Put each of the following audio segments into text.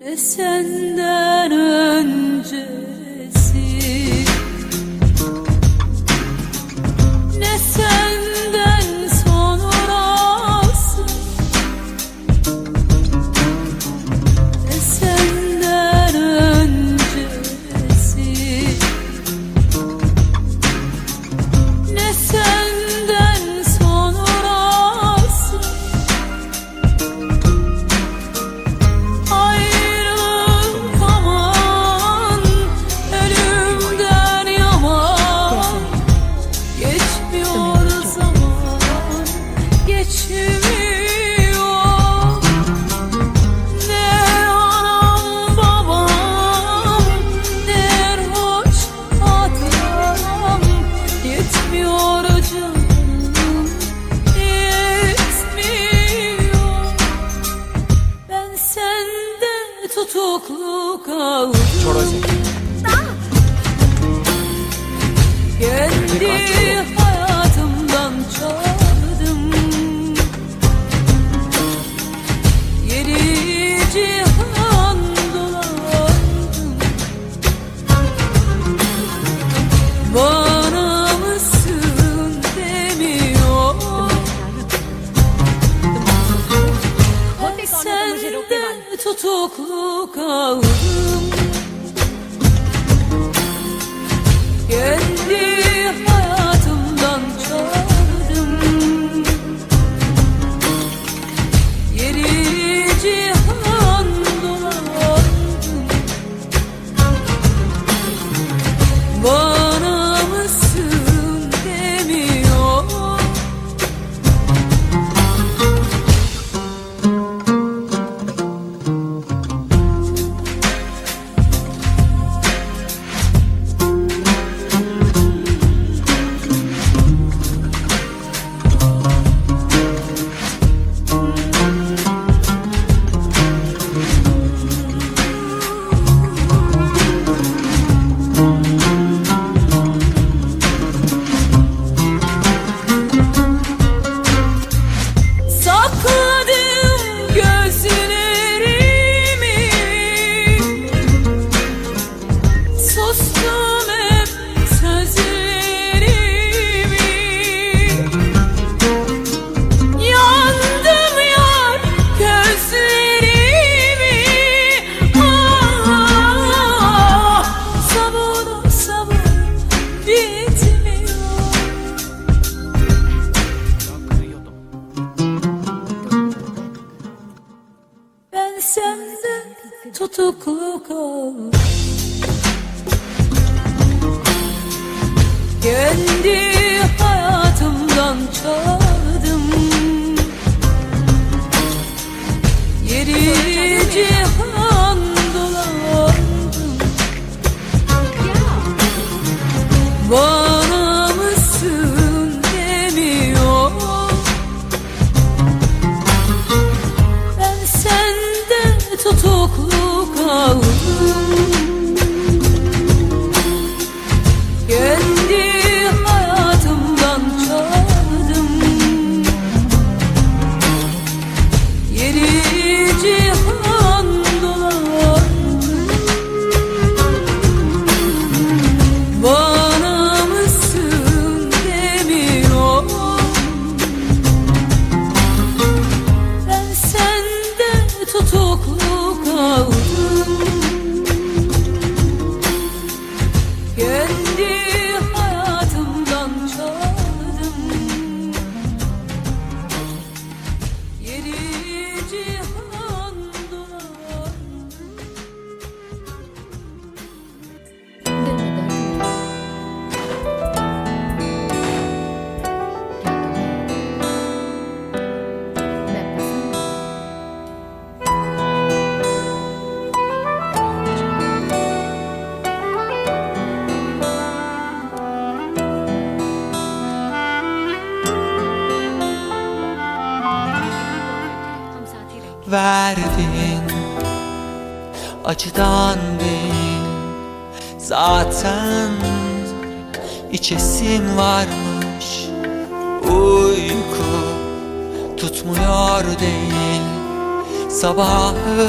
Ve senden önce tutuklu kaldım Çorazı. Kendi tutuklu kal Kendi hayatımdan çal Oh. acıdan değil. Zaten içesim varmış. Uyku tutmuyor değil. Sabahı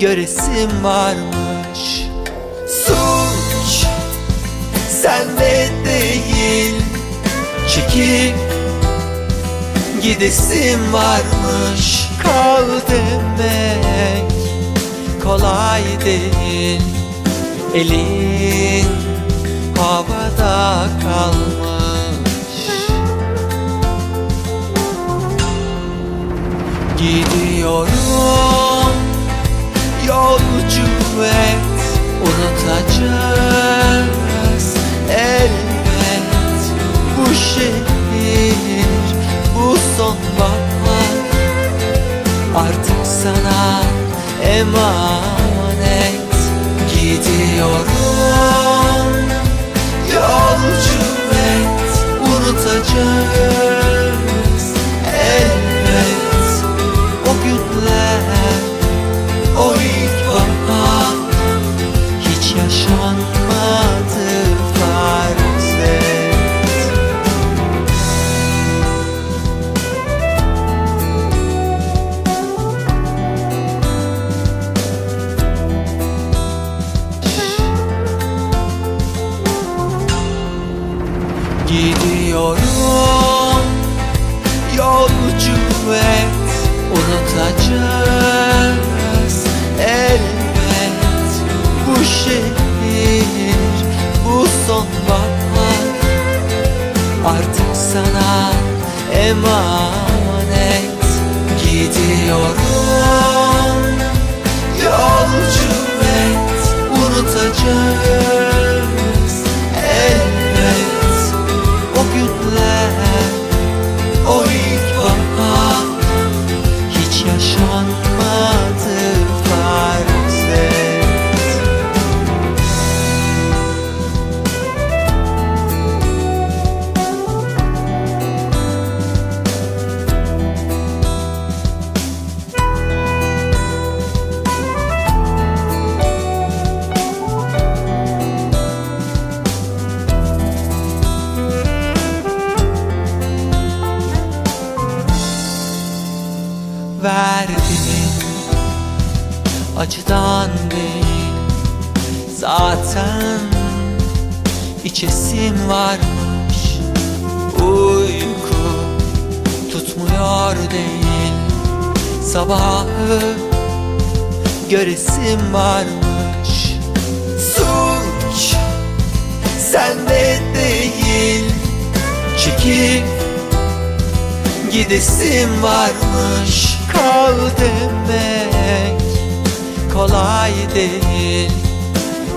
göresim varmış. Suç sende değil. Çekip gidesim varmış. Kal deme kolay değil Elin havada kalmış. Gidiyorum yolcu et Unutacağız. Elbet Bu şehir bu sonbahar. Artık sana emanet Gidiyorum. Yolcu et Unutacağız Gidiyorum. Yolcu et Unutacağız. Elbet Bu şehir bu sonbahar. Artık sana emanet Gidiyorum. Yolcu et Unutacağız Acıdan değil. Zaten içesim varmış. Uyku tutmuyor değil. Sabahı göresim varmış. Suç sende değil. Çekip gidesim varmış. Kal demek kolay değil.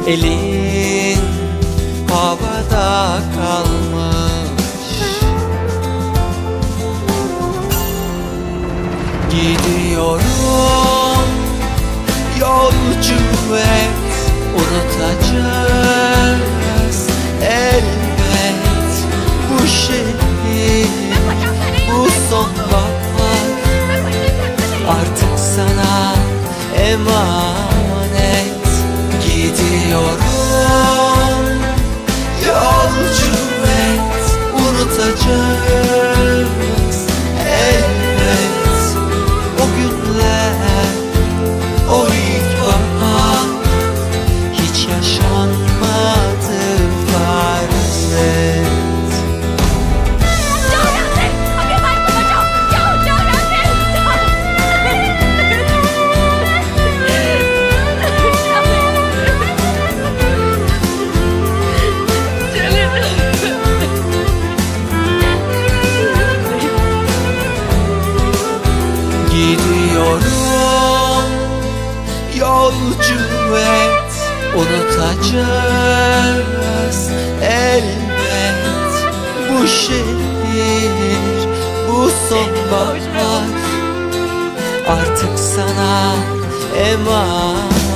Elin havada kalmış. Gidiyorum Gidiyorum yolcu et Unutacağız elbet Bu şehir bu sonbahar. Artık sana emanet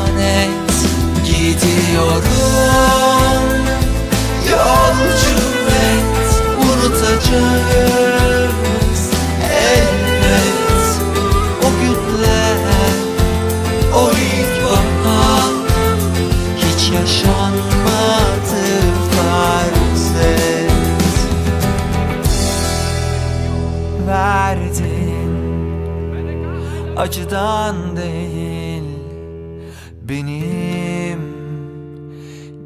acıdan değil Benim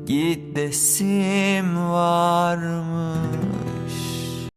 gidesim var mı?